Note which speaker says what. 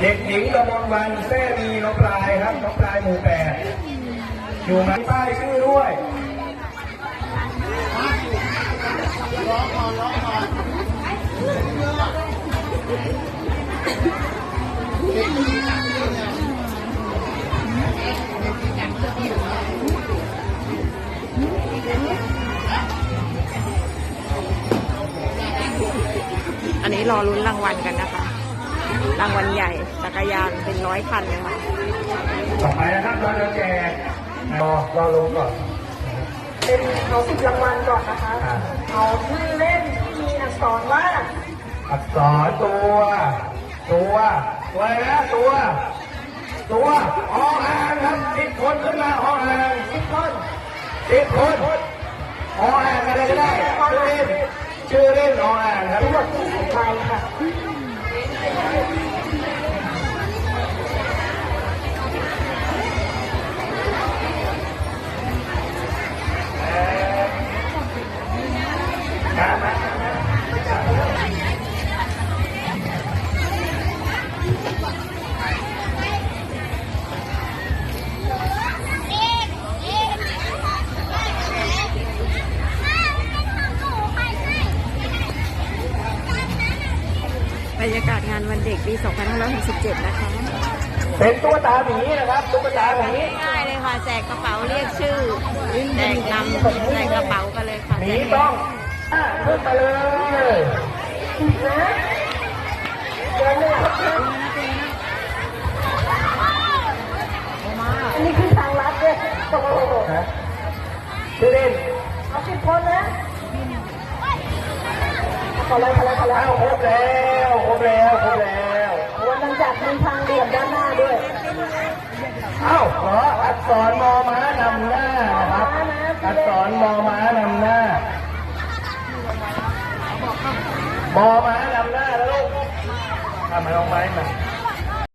Speaker 1: เด็กหญิงกมลวันแซ่มีน้องปลายครับน้องปลายหมู่แปดอยู่ไหมป้ายชื่อด้วย
Speaker 2: อันนี้รอลุ้นรางวัลกันนะคะ รางวัลใหญ่จักรยานเป็นร้อยคันเลยค่ะ
Speaker 1: ต่อไปนะครับเราจะแจกรอรอลงก่อน
Speaker 3: เป็นเอาสิบรางวัลก่อนนะคะ
Speaker 1: อ่า
Speaker 3: เอาชื่อเล่นที่มีอักษรว่า
Speaker 1: อักษรตัว ตัวตัวอะไรนะตัว ตัวออ่างครับสิบคนขึ้นมาออ่างสิบคนสิบคนออ่างอะไรก็ได้ชื่อเล่นชื่อเล่นออ่างครับ
Speaker 3: ทั้งหมดที่สิบใบค่ะ
Speaker 2: บ รรยากาศงานวันเด็กปี 2567 นะคะ
Speaker 1: เป็นตุ๊กตาหมีนะครับตุ๊กตาหมี
Speaker 2: ง่ายเลยค่ะ แจกกระเป๋าเรียกชื่อ แจกนำแจกกระเป๋ากันเลยค่ะ
Speaker 1: หมี
Speaker 2: แจก
Speaker 1: ต้องอะขึ้นมาเลย
Speaker 3: นะเดี๋ยวเลยอันนี้คือทางลัดด้วยโอ้โห
Speaker 1: นะชื่อเล่น
Speaker 3: เอาสิบคนนะขอเลยขอเลยขอเลย
Speaker 1: อ้าวครบแล้วครบแล้วครบแล้ว
Speaker 3: วันนั้นจัดมีทางเดียนด้านหน้าด้วย เอ้า
Speaker 1: ขออักษรมอม้านำหน้านะครับ อักษรมอม้านำหน้ามอม้านำหน้าแล้วลูกทำมาลงไปมา